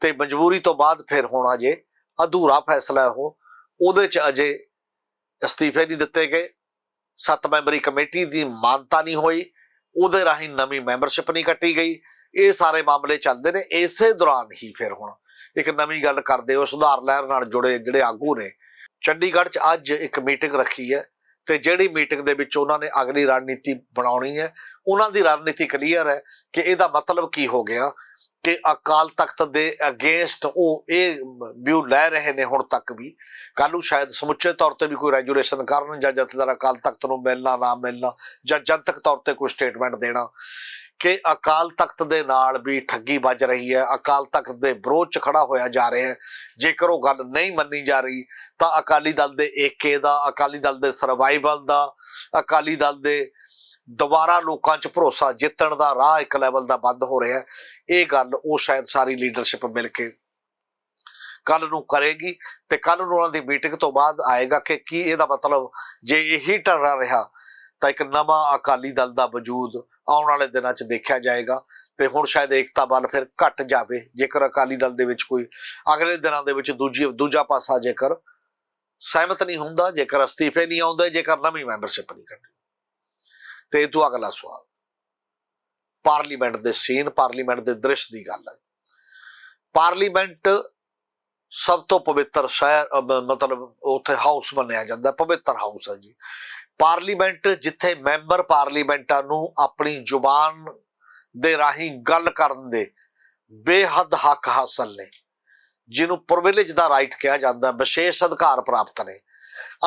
ਤੇ ਮਜਬੂਰੀ ਤੋਂ ਬਾਅਦ ਫਿਰ ਹੋਣਾ ਜੇ ਅਧੂਰਾ ਫੈਸਲਾ ਉਹ। ਉਹਦੇ ਚ ਅਜੇ ਅਸਤੀਫੇ ਨਹੀਂ ਦਿੱਤੇ ਗਏ। ਸੱਤ ਮੈਂਬਰੀ ਕਮੇਟੀ ਦੀ ਮਾਨਤਾ ਨਹੀਂ ਹੋਈ। ਉਹਦੇ ਰਾਹੀਂ ਨਵੀਂ ਮੈਂਬਰਸ਼ਿਪ ਨਹੀਂ ਕੱਟੀ ਗਈ। ਇਹ ਸਾਰੇ ਮਾਮਲੇ ਚੱਲਦੇ ਨੇ। ਇਸੇ ਦੌਰਾਨ ਹੀ ਫਿਰ ਹੁਣ ਇੱਕ ਨਵੀਂ ਗੱਲ ਕਰਦੇ ਹੋ ਸੁਧਾਰ ਲਹਿਰ ਨਾਲ ਜੁੜੇ ਜਿਹੜੇ ਆਗੂ ਨੇ। ਚੰਡੀਗੜ੍ਹ 'ਚ ਅੱਜ ਇੱਕ ਮੀਟਿੰਗ ਰੱਖੀ ਹੈ। ਤੇ ਜਿਹੜੀ ਮੀਟਿੰਗ ਦੇ ਵਿੱਚ ਉਹਨਾਂ ਨੇ ਅਗਲੀ ਰਣਨੀਤੀ ਬਣਾਉਣੀ ਹੈ, ਉਹਨਾਂ ਦੀ ਰਣਨੀਤੀ ਕਲੀਅਰ ਹੈ ਕਿ ਇਹਦਾ ਮਤਲਬ ਕੀ ਹੋ ਗਿਆ ਕਿ ਅਕਾਲ ਤਖਤ ਦੇ ਅਗੇਂਸਟ ਉਹ ਇਹ ਵਿਊ ਲੈ ਰਹੇ ਨੇ ਹੁਣ ਤੱਕ ਵੀ। ਕੱਲ ਨੂੰ ਸ਼ਾਇਦ ਸਮੁੱਚੇ ਤੌਰ ਤੇ ਵੀ ਕੋਈ ਰੈਜੂਲੇਸ਼ਨ ਕਰਨ ਜਾਂ ਜਥੇਦਾਰ ਅਕਾਲ ਤਖਤ ਨੂੰ ਮਿਲਣਾ, ਨਾ ਮਿਲਣਾ ਜਾਂ ਜਨਤਕ ਤੌਰ ਤੇ ਕੋਈ ਸਟੇਟਮੈਂਟ ਦੇਣਾ। ਕਿ ਅਕਾਲ ਤਖਤ ਦੇ ਨਾਲ ਵੀ ਠੱਗੀ ਵੱਜ ਰਹੀ ਹੈ, ਅਕਾਲ ਤਖਤ ਦੇ ਵਿਰੋਧ ਚ ਖੜਾ ਹੋਇਆ ਜਾ ਰਿਹਾ ਹੈ। ਜੇਕਰ ਉਹ ਗੱਲ ਨਹੀਂ ਮੰਨੀ ਜਾ ਰਹੀ, ਤਾਂ ਅਕਾਲੀ ਦਲ ਦੇ ਏਕੇ ਦਾ, ਅਕਾਲੀ ਦਲ ਦੇ ਸਰਵਾਈਵਲ ਦਾ, ਅਕਾਲੀ ਦਲ ਦੇ ਦੁਬਾਰਾ ਲੋਕਾਂ 'ਚ ਭਰੋਸਾ ਜਿੱਤਣ ਦਾ ਰਾਹ ਇੱਕ ਲੈਵਲ ਦਾ ਬੰਦ ਹੋ ਰਿਹਾ ਇਹ ਗੱਲ ਉਹ ਸ਼ਾਇਦ ਸਾਰੀ ਲੀਡਰਸ਼ਿਪ ਮਿਲ ਕੇ ਕੱਲ ਨੂੰ ਕਰੇਗੀ ਤੇ ਕੱਲ ਨੂੰ ਉਹਨਾਂ ਦੀ ਮੀਟਿੰਗ ਤੋਂ ਬਾਅਦ ਆਏਗਾ ਕਿ ਕੀ ਇਹਦਾ ਮਤਲਬ ਜੇ ਇਹੀ ਟਰਨਾ ਰਿਹਾ ਤਾਂ ਇੱਕ ਨਵਾਂ ਅਕਾਲੀ ਦਲ ਦਾ ਵਜੂਦ ਆਉਣ ਵਾਲੇ ਦਿਨਾਂ 'ਚ ਦੇਖਿਆ ਜਾਏਗਾ ਤੇ ਹੁਣ ਸ਼ਾਇਦ ਏਕਤਾ ਬਲ ਫਿਰ ਘਟ ਜਾਵੇ, ਜੇਕਰ ਅਕਾਲੀ ਦਲ ਦੇ ਵਿੱਚ ਕੋਈ ਅਗਲੇ ਦਿਨਾਂ ਦੇ ਵਿੱਚ ਦੂਜੀ, ਦੂਜਾ ਪਾਸਾ ਜੇਕਰ ਸਹਿਮਤ ਨਹੀਂ ਹੁੰਦਾ, ਜੇਕਰ ਅਸਤੀਫੇ ਨਹੀਂ ਆਉਂਦੇ, ਜੇਕਰ ਨਵੀਂ ਮੈਂਬਰਸ਼ਿਪ ਨਹੀਂ ਕਰਨੀ ਤੇ ਇਹ ਤੋਂ ਅਗਲਾ ਸਵਾਲ। ਪਾਰਲੀਮੈਂਟ ਦੇ ਸੀਨ, ਪਾਰਲੀਮੈਂਟ ਦੇ ਦ੍ਰਿਸ਼ ਦੀ ਗੱਲ ਹੈ। ਪਾਰਲੀਮੈਂਟ ਸਭ ਤੋਂ ਪਵਿੱਤਰ ਸ਼ਹਿਰ ਮਤਲਬ ਉੱਥੇ ਹਾਊਸ ਮੰਨਿਆ ਜਾਂਦਾ, ਪਵਿੱਤਰ ਹਾਊਸ ਹੈ ਜੀ। ਪਾਰਲੀਮੈਂਟ, ਜਿੱਥੇ ਮੈਂਬਰ ਪਾਰਲੀਮੈਂਟਾਂ ਨੂੰ ਆਪਣੀ ਜ਼ੁਬਾਨ ਦੇ ਰਾਹੀਂ ਗੱਲ ਕਰਨ ਦੇ ਬੇਹੱਦ ਹੱਕ ਹਾਸਲ ਨੇ, ਜਿਹਨੂੰ ਪ੍ਰਿਵਿਲੇਜ ਦਾ ਰਾਈਟ ਕਿਹਾ ਜਾਂਦਾ, ਵਿਸ਼ੇਸ਼ ਅਧਿਕਾਰ ਪ੍ਰਾਪਤ ਨੇ।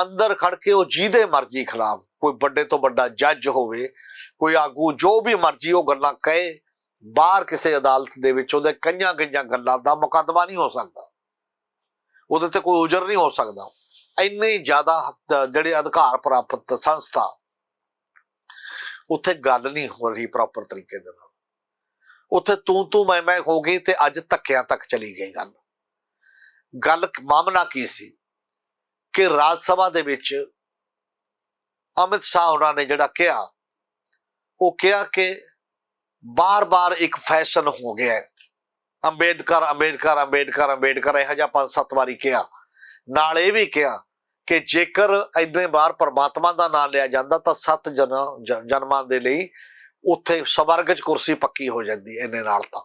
ਅੰਦਰ ਖੜ ਕੇ ਉਹ ਜਿਹਦੇ ਮਰਜ਼ੀ ਖਿਲਾਫ, ਕੋਈ ਵੱਡੇ ਤੋਂ ਵੱਡਾ ਜੱਜ ਹੋਵੇ, ਕੋਈ ਆਗੂ ਜੋ ਵੀ ਮਰਜ਼ੀ ਉਹ ਗੱਲਾਂ ਕਹੇ, ਬਾਹਰ ਕਿਸੇ ਅਦਾਲਤ ਦੇ ਵਿੱਚ ਉਹਦੇ ਕਈਆਂ ਕਈਆਂ ਗੱਲਾਂ ਦਾ ਮੁਕੱਦਮਾ ਨਹੀਂ ਹੋ ਸਕਦਾ। ਉਹਦੇ ਤੇ ਕੋਈ ਉਜਰ ਨਹੀਂ ਹੋ ਸਕਦਾ। ਇੰਨੀ ਜ਼ਿਆਦਾ ਜਿਹੜੇ ਅਧਿਕਾਰ ਪ੍ਰਾਪਤ ਸੰਸਥਾ, ਉੱਥੇ ਗੱਲ ਨਹੀਂ ਹੋ ਰਹੀ ਪ੍ਰੋਪਰ ਤਰੀਕੇ ਦੇ ਨਾਲ। ਉੱਥੇ ਤੂੰ ਤੂੰ ਮੈਂ ਮੈਂ ਹੋ ਗਈ ਤੇ ਅੱਜ ਧੱਕਿਆਂ ਤੱਕ ਚਲੀ ਗਈ ਗੱਲ। ਗੱਲ ਮਾਮਲਾ ਕੀ ਸੀ? ਕਿ ਰਾਜ ਸਭਾ ਦੇ ਵਿੱਚ ਅਮਿਤ ਸ਼ਾਹ ਉਹਨਾਂ ਨੇ ਜਿਹੜਾ ਕਿਹਾ, ਉਹ ਕਿਹਾ ਕਿ ਬਾਰ-ਬਾਰ ਇੱਕ ਫੈਸ਼ਨ ਹੋ ਗਿਆ ਹੈ। ਅੰਬੇਡਕਰ ਅੰਬੇਡਕਰ ਅੰਬੇਡਕਰ ਅੰਬੇਡਕਰ, ਇਹੋ ਜਿਹਾ ਪੰਜ ਸੱਤ ਵਾਰੀ ਕਿਹਾ। ਨਾਲ ਇਹ ਵੀ ਕਿਹਾ ਕਿ ਜੇਕਰ ਇੰਨੇ ਵਾਰ ਪਰਮਾਤਮਾ ਦਾ ਨਾਮ ਲਿਆ ਜਾਂਦਾ ਤਾਂ ਸੱਤ ਜਨ- ਜਨਮਾਂ ਦੇ ਲਈ ਉੱਥੇ ਸਵਰਗ 'ਚ ਕੁਰਸੀ ਪੱਕੀ ਹੋ ਜਾਂਦੀ ਇਹਨੇ ਨਾਲ ਤਾਂ।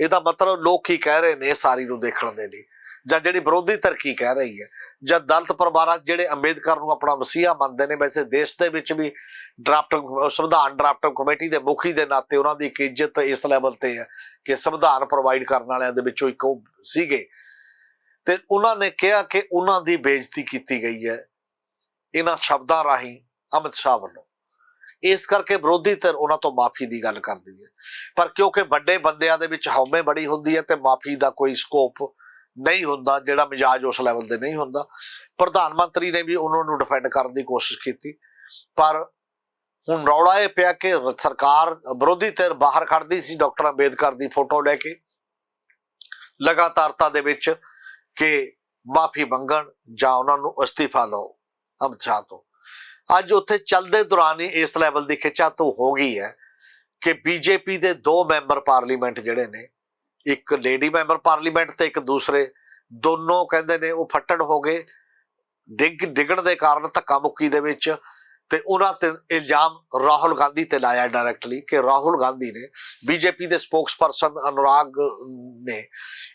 ਇਹਦਾ ਮਤਲਬ ਲੋਕ ਕੀ ਕਹਿ ਰਹੇ ਨੇ ਸਾਰੀ ਨੂੰ ਦੇਖਣ ਦੇ ਲਈ। ਜਾਂ ਜਿਹੜੀ ਵਿਰੋਧੀ ਧਿਰ ਕਹਿ ਰਹੀ ਹੈ, ਜਾਂ ਦਲਤ ਪਰਿਵਾਰਾਂ ਜਿਹੜੇ ਅੰਬੇਦਕਰ ਨੂੰ ਆਪਣਾ ਮਸੀਹਾ ਮੰਨਦੇ ਨੇ, ਵੈਸੇ ਦੇਸ਼ ਦੇ ਵਿੱਚ ਵੀ ਡਰਾਫਟ ਸੰਵਿਧਾਨ ਡਰਾਫਟ ਕਮੇਟੀ ਦੇ ਮੁਖੀ ਦੇ ਨਾਤੇ ਉਹਨਾਂ ਦੀ ਇੱਕ ਇੱਜ਼ਤ ਇਸ ਲੈਵਲ ਤੇ ਹੈ ਕਿ ਸੰਵਿਧਾਨ ਪ੍ਰੋਵਾਈਡ ਕਰਨ ਵਾਲਿਆਂ ਦੇ ਵਿੱਚੋਂ ਇੱਕ ਉਹ ਸੀਗੇ। ਤੇ ਉਹਨਾਂ ਨੇ ਕਿਹਾ ਕਿ ਉਹਨਾਂ ਦੀ ਬੇਇੱਜ਼ਤੀ ਕੀਤੀ ਗਈ ਹੈ। ਇਹਨਾਂ ਸ਼ਬਦਾਂ ਰਾਹੀਂ ਅਮਿਤ ਸ਼ਾਹ ਵੱਲੋਂ। ਇਸ ਕਰਕੇ ਵਿਰੋਧੀ ਧਿਰ ਉਹਨਾਂ ਤੋਂ ਮਾਫੀ ਦੀ ਗੱਲ ਕਰਦੀ ਹੈ। ਪਰ ਕਿਉਂਕਿ ਵੱਡੇ ਬੰਦਿਆਂ ਦੇ ਵਿੱਚ ਹਉਮੈ ਬੜੀ ਹੁੰਦੀ ਹੈ ਤੇ ਮਾਫੀ ਦਾ ਕੋਈ ਸਕੋਪ ਨਹੀਂ ਹੁੰਦਾ, ਜਿਹੜਾ ਮਿਜਾਜ ਉਸ ਲੈਵਲ ਤੇ ਨਹੀਂ ਹੁੰਦਾ। ਪ੍ਰਧਾਨ ਮੰਤਰੀ ਨੇ ਵੀ ਉਹਨਾਂ ਨੂੰ ਡਿਫੈਂਡ ਕਰਨ ਦੀ ਕੋਸ਼ਿਸ਼ ਕੀਤੀ। ਪਰ ਹੁਣ ਰੌਲਾ ਇਹ ਪਿਆ ਕਿ ਸਰਕਾਰ, ਵਿਰੋਧੀ ਧਿਰ ਬਾਹਰ ਖੜਦੀ ਸੀ, ਡਾਕਟਰ ਅੰਬੇਦਕਰ ਦੀ ਫੋਟੋ ਲੈ ਕੇ। ਲਗਾਤਾਰਤਾ ਦੇ ਵਿੱਚ ਕਿ ਮਾਫੀ ਮੰਗਣ ਜਾਂ ਉਹਨਾਂ ਨੂੰ ਅਸਤੀਫਾ ਲਓ ਅਮਿਤ ਸ਼ਾਹ ਤੋਂ। ਅੱਜ ਉੱਥੇ ਚੱਲਦੇ ਦੌਰਾਨ ਹੀ ਇਸ ਲੈਵਲ ਦੀ ਖਿੱਚਾਤੂ ਹੋ ਗਈ ਹੈ ਕਿ ਬੀਜੇਪੀ ਦੇ ਦੋ ਮੈਂਬਰ ਪਾਰਲੀਮੈਂਟ ਜਿਹੜੇ ਨੇ, ਇੱਕ ਲੇਡੀ ਮੈਂਬਰ ਪਾਰਲੀਮੈਂਟ ਤੇ ਇੱਕ ਦੂਸਰੇ, ਦੋਨੋਂ ਕਹਿੰਦੇ ਨੇ ਉਹ ਫੱਟੜ ਹੋ ਗਏ, ਡਿੱਗ, ਡਿੱਗਣ ਦੇ ਕਾਰਨ ਧੱਕਾ ਮੁੱਕੀ ਦੇ ਵਿੱਚ ਤੇ ਉਹਨਾਂ ਤੇ ਇਲਜ਼ਾਮ ਰਾਹੁਲ ਗਾਂਧੀ ਤੇ ਲਾਇਆ ਡਾਇਰੈਕਟਲੀ ਕਿ ਰਾਹੁਲ ਗਾਂਧੀ ਨੇ ਬੀਜੇਪੀ ਦੇ ਸਪੋਕਸਪਰਸਨ ਅਨੁਰਾਗ ਨੇ,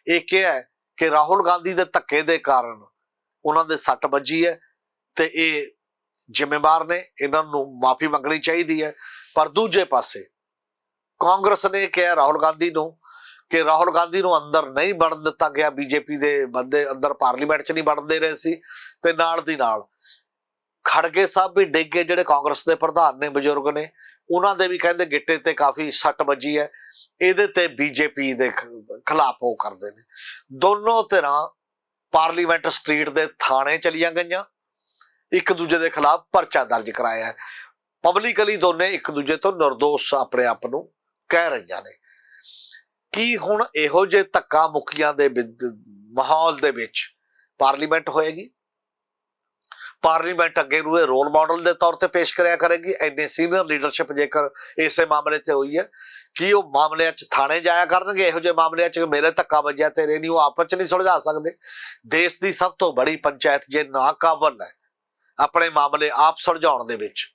ਇਹ ਕਿਹਾ ਕਿ ਰਾਹੁਲ ਗਾਂਧੀ ਦੇ ਧੱਕੇ ਦੇ ਕਾਰਨ ਉਹਨਾਂ ਦੇ ਸੱਟ ਵੱਜੀ ਹੈ ਤੇ ਇਹ ਜ਼ਿੰਮੇਵਾਰ ਨੇ, ਇਹਨਾਂ ਨੂੰ ਮਾਫੀ ਮੰਗਣੀ ਚਾਹੀਦੀ ਹੈ। ਪਰ ਦੂਜੇ ਪਾਸੇ ਕਾਂਗਰਸ ਨੇ ਕਿਹਾ ਰਾਹੁਲ ਗਾਂਧੀ ਨੂੰ ਕਿ ਰਾਹੁਲ ਗਾਂਧੀ ਨੂੰ ਅੰਦਰ ਨਹੀਂ ਵੜਨ ਦਿੱਤਾ ਗਿਆ, ਬੀਜੇਪੀ ਦੇ ਬੰਦੇ ਅੰਦਰ ਪਾਰਲੀਮੈਂਟ 'ਚ ਨਹੀਂ ਵੜਨ ਦੇ ਰਹੇ ਸੀ ਤੇ ਨਾਲ ਦੀ ਨਾਲ ਖੜਗੇ ਸਾਹਿਬ ਵੀ ਡਿੱਗੇ ਜਿਹੜੇ ਕਾਂਗਰਸ ਦੇ ਪ੍ਰਧਾਨ ਨੇ ਬਜ਼ੁਰਗ ਨੇ, ਉਹਨਾਂ ਦੇ ਵੀ ਕਹਿੰਦੇ ਗਿੱਟੇ ਤੇ ਕਾਫੀ ਸੱਟ ਵੱਜੀ ਹੈ। ਇਹਦੇ ਤੇ ਬੀਜੇਪੀ ਦੇ ਖਿਲਾਫ ਉਹ ਕਰਦੇ ਨੇ। ਦੋਨੋਂ ਧਿਰਾਂ ਪਾਰਲੀਮੈਂਟ ਸਟਰੀਟ ਦੇ ਥਾਣੇ ਚਲੀਆਂ ਗਈਆਂ। ਇੱਕ ਦੂਜੇ ਦੇ ਖਿਲਾਫ ਪਰਚਾ ਦਰਜ ਕਰਾਇਆ। ਪਬਲਿਕਲੀ ਦੋਨੇ ਇੱਕ ਦੂਜੇ ਤੋਂ ਨਿਰਦੋਸ਼ ਆਪਣੇ ਆਪ ਨੂੰ ਕਹਿ ਰਹੀਆਂ ਨੇ। ਕੀ ਹੁਣ ਇਹੋ ਜਿਹੇ ਧੱਕਾ ਮੁੱਕੀਆਂ ਦੇ ਮਾਹੌਲ ਦੇ ਵਿੱਚ ਪਾਰਲੀਮੈਂਟ ਹੋਏਗੀ? ਪਾਰਲੀਮੈਂਟ ਅੱਗੇ ਨੂੰ ਇਹ ਰੋਲ ਮਾਡਲ ਦੇ ਤੌਰ ਤੇ ਪੇਸ਼ ਕਰਿਆ ਕਰੇਗੀ। ਐਨੇ ਸੀਨੀਅਰ ਲੀਡਰਸ਼ਿਪ ਜੇਕਰ ਇਸੇ ਮਾਮਲੇ ਤੇ ਹੋਈ ਹੈ ਕੀ ਉਹ ਮਾਮਲਿਆਂ 'ਚ ਥਾਣੇ ਜਾਇਆ ਕਰਨਗੇ? ਇਹੋ ਜਿਹੇ ਮਾਮਲਿਆਂ 'ਚ ਮੇਰੇ ਧੱਕਾ ਵੱਜਿਆ, ਤੇਰੇ ਨਹੀਂ, ਉਹ ਆਪਸ 'ਚ ਨਹੀਂ ਸੁਲਝਾ ਸਕਦੇ। ਦੇਸ਼ ਦੀ ਸਭ ਤੋਂ ਬੜੀ ਪੰਚਾਇਤ ਜੇ ਨਾ ਕਾਬਲ ਹੈ, ਆਪਣੇ ਮਾਮਲੇ ਆਪ ਸੁਲਝਾਉਣ ਦੇ ਵਿੱਚ,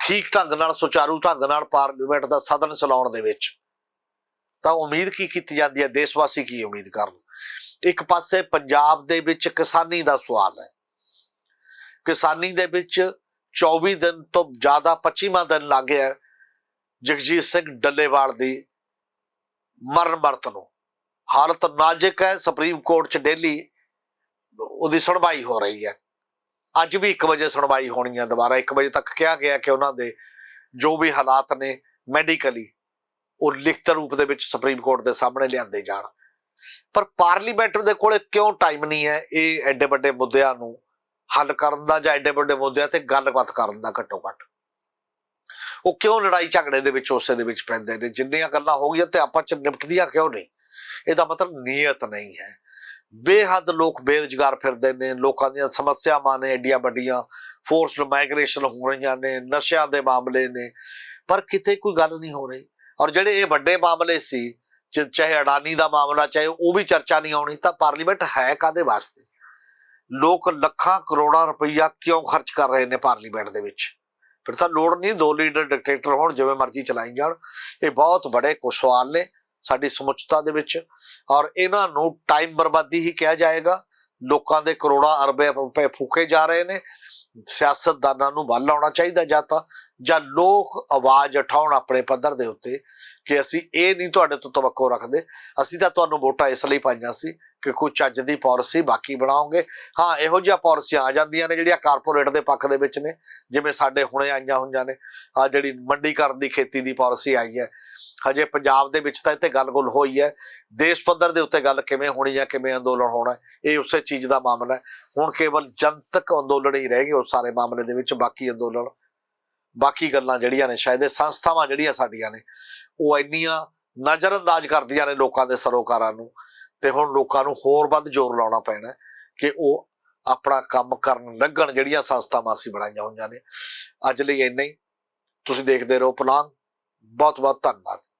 ਠੀਕ ਢੰਗ ਨਾਲ, ਸੁਚਾਰੂ ਢੰਗ ਨਾਲ ਪਾਰਲੀਮੈਂਟ ਦਾ ਸਦਨ ਚਲਾਉਣ ਦੇ ਵਿੱਚ, ਤਾਂ ਉਮੀਦ ਕੀ ਕੀਤੀ ਜਾਂਦੀ ਹੈ? ਦੇਸ਼ ਵਾਸੀ ਕੀ ਉਮੀਦ ਕਰਨ? ਇੱਕ ਪਾਸੇ ਪੰਜਾਬ ਦੇ ਵਿੱਚ ਕਿਸਾਨੀ ਦਾ ਸਵਾਲ ਹੈ। ਕਿਸਾਨੀ ਦੇ ਵਿੱਚ 24 ਦਿਨ ਤੋਂ ਜ਼ਿਆਦਾ 25ਵਾਂ ਦਿਨ ਲੱਗ ਗਿਆ ਜਗਜੀਤ ਸਿੰਘ ਡੱਲੇਵਾਲ ਦੀ ਮਰਨ ਮਰਤ ਨੂੰ। ਹਾਲਤ ਨਾਜ਼ੁਕ ਹੈ ਸੁਪਰੀਮ ਕੋਰਟ 'ਚ ਡੇਲੀ ਉਹਦੀ ਸੁਣਵਾਈ ਹੋ ਰਹੀ ਹੈ। ਅੱਜ ਵੀ 1 ਵਜੇ ਸੁਣਵਾਈ ਹੋਣੀ ਹੈ ਦੁਬਾਰਾ। 1 ਵਜੇ ਤੱਕ ਕਿਹਾ ਗਿਆ ਕਿ ਉਹਨਾਂ ਦੇ ਜੋ ਵੀ ਹਾਲਾਤ ਨੇ ਮੈਡੀਕਲੀ ਉਹ ਲਿਖਤ ਰੂਪ ਦੇ ਵਿੱਚ ਸੁਪਰੀਮ ਕੋਰਟ ਦੇ ਸਾਹਮਣੇ ਲਿਆਂਦੇ ਜਾਣ। ਪਰ ਪਾਰਲੀਮੈਂਟ ਦੇ ਕੋਲੇ ਕਿਉਂ ਟਾਈਮ ਨਹੀਂ ਹੈ? ਇਹ ਐਡੇ ਵੱਡੇ ਮੁੱਦਿਆਂ ਨੂੰ ਹੱਲ ਕਰਨ ਦਾ ਜਾਂ ਐਡੇ ਵੱਡੇ ਮੁੱਦਿਆਂ ਤੇ ਗੱਲਬਾਤ ਕਰਨ ਦਾ ਘੱਟੋ ਘੱਟ ਉਹ ਕਿਉਂ ਲੜਾਈ ਝਗੜੇ ਦੇ ਵਿੱਚ ਉਸੇ ਦੇ ਵਿੱਚ ਪੈਂਦੇ ਨੇ? ਜਿੰਨੀਆਂ ਗੱਲਾਂ ਹੋ ਗਈਆਂ ਤੇ ਆਪਾਂ ਚ ਨਿਪਟਦੀਆਂ ਕਿਉਂ ਨਹੀਂ ਇਹਦਾ ਮਤਲਬ ਨੀਅਤ ਨਹੀਂ ਹੈ। ਬੇਹੱਦ ਲੋਕ ਬੇਰੁਜ਼ਗਾਰ ਫਿਰਦੇ ਨੇ, ਲੋਕਾਂ ਦੀਆਂ ਸਮੱਸਿਆਵਾਂ ਨੇ, ਐਡੀਆਂ ਵੱਡੀਆਂ। ਫੋਰਸਡ ਮਾਈਗ੍ਰੇਸ਼ਨ ਹੋ ਰਹੀਆਂ ਨੇ, ਨਸ਼ਿਆਂ ਦੇ ਮਾਮਲੇ ਨੇ। ਪਰ ਕਿਤੇ ਕੋਈ ਗੱਲ ਨਹੀਂ ਹੋ ਰਹੀ। ਔਰ ਜਿਹੜੇ ਇਹ ਵੱਡੇ ਮਾਮਲੇ ਸੀ ਚਾਹੇ ਅਡਾਨੀ ਦਾ ਮਾਮਲਾ, ਚਾਹੇ ਉਹ ਵੀ ਚਰਚਾ ਨਹੀਂ ਆਉਣੀ, ਤਾਂ ਪਾਰਲੀਮੈਂਟ ਹੈ ਕਾਦੇ ਵਾਸਤੇ? ਲੋਕ ਲੱਖਾਂ ਕਰੋੜਾਂ ਰੁਪਈਆ ਕਿਉਂ ਖਰਚ ਕਰ ਰਹੇ ਨੇ ਪਾਰਲੀਮੈਂਟ ਦੇ ਵਿੱਚ? ਫਿਰ ਤਾਂ ਲੋੜ ਨਹੀਂ, ਦੋ ਲੀਡਰ ਡਿਕਟੇਟਰ ਹੋਣ, ਜਿਵੇਂ ਮਰਜ਼ੀ ਚਲਾਈ ਜਾਣ। ਇਹ ਬਹੁਤ ਬੜੇ ਕੁ ਸਵਾਲ ਨੇ ਸਾਡੀ ਸਮੁੱਚਤਾ ਦੇ ਵਿੱਚ। ਔਰ ਇਹਨਾਂ ਨੂੰ ਟਾਈਮ ਬਰਬਾਦੀ ਹੀ ਕਿਹਾ ਜਾਏਗਾ। ਲੋਕਾਂ ਦੇ ਕਰੋੜਾਂ ਅਰਬੇ ਰੁਪਏ ਫੂਕੇ ਜਾ ਰਹੇ ਨੇ। ਸਿਆਸਤਦਾਨਾਂ ਨੂੰ ਵੱਲ ਆਉਣਾ ਚਾਹੀਦਾ ਜਾਂ ਤਾਂ, ਜਾਂ ਲੋਕ ਆਵਾਜ਼ ਉਠਾਉਣ ਆਪਣੇ ਪੱਧਰ ਦੇ ਉੱਤੇ ਕਿ ਅਸੀਂ ਇਹ ਨਹੀਂ ਤੁਹਾਡੇ ਤੋਂ ਤਵੱਕੋ ਰੱਖਦੇ। ਅਸੀਂ ਤਾਂ ਤੁਹਾਨੂੰ ਵੋਟਾਂ ਇਸ ਲਈ ਪਾਈਆਂ ਸੀ ਕਿ ਕੋਈ ਚੱਜ ਦੀ ਪਾਲਿਸੀ ਬਾਕੀ ਬਣਾਓਗੇ। ਹਾਂ, ਇਹੋ ਜਿਹੀਆਂ ਪਾਲਿਸੀਆਂ ਆ ਜਾਂਦੀਆਂ ਨੇ ਜਿਹੜੀਆਂ ਕਾਰਪੋਰੇਟ ਦੇ ਪੱਖ ਦੇ ਵਿੱਚ ਨੇ, ਜਿਵੇਂ ਸਾਡੇ ਹੁਣੇ ਆਈਆਂ ਹੋਈਆਂ ਨੇ। ਆ ਜਿਹੜੀ ਮੰਡੀਕਰਨ ਦੀ ਖੇਤੀ ਦੀ ਪਾਲਿਸੀ ਆਈ ਹੈ। ਹਜੇ ਪੰਜਾਬ ਦੇ ਵਿੱਚ ਤਾਂ ਇੱਥੇ ਗੱਲ-ਗੁਲ ਹੋਈ ਹੈ। ਦੇਸ਼ ਪੱਧਰ ਦੇ ਉੱਤੇ ਗੱਲ ਕਿਵੇਂ ਹੋਣੀ ਹੈ, ਕਿਵੇਂ ਅੰਦੋਲਨ ਹੋਣਾ ਇਹ ਉਸੇ ਚੀਜ਼ ਦਾ ਮਾਮਲਾ ਹੈ। ਹੁਣ ਕੇਵਲ ਜਨਤਕ ਅੰਦੋਲਨ ਹੀ ਰਹਿ ਗਏ ਉਸ ਸਾਰੇ ਮਾਮਲੇ ਦੇ ਵਿੱਚ, ਬਾਕੀ ਅੰਦੋਲਨ। ਬਾਕੀ ਗੱਲਾਂ ਜਿਹੜੀਆਂ ਨੇ, ਸ਼ਾਇਦ ਇਹ ਸੰਸਥਾਵਾਂ ਜਿਹੜੀਆਂ ਸਾਡੀਆਂ ਨੇ, ਉਹ ਇੰਨੀਆਂ ਨਜ਼ਰਅੰਦਾਜ਼ ਕਰਦੀਆਂ ਨੇ ਲੋਕਾਂ ਦੇ ਸਰੋਕਾਰਾਂ ਨੂੰ। ਤੇ ਹੁਣ ਲੋਕਾਂ ਨੂੰ ਹੋਰ ਵੱਧ ਜ਼ੋਰ ਲਾਉਣਾ ਪੈਣਾ ਕਿ ਉਹ ਆਪਣਾ ਕੰਮ ਕਰਨ ਲੱਗਣ ਜਿਹੜੀਆਂ ਸੰਸਥਾਵਾਂ ਅਸੀਂ ਬਣਾਈਆਂ ਹੋਈਆਂ ਨੇ। ਅੱਜ ਲਈ ਇੰਨਾ ਹੀ। ਤੁਸੀਂ ਦੇਖਦੇ ਰਹੋ ਪਲਾਨ। ਬਹੁਤ ਬਹੁਤ ਧੰਨਵਾਦ।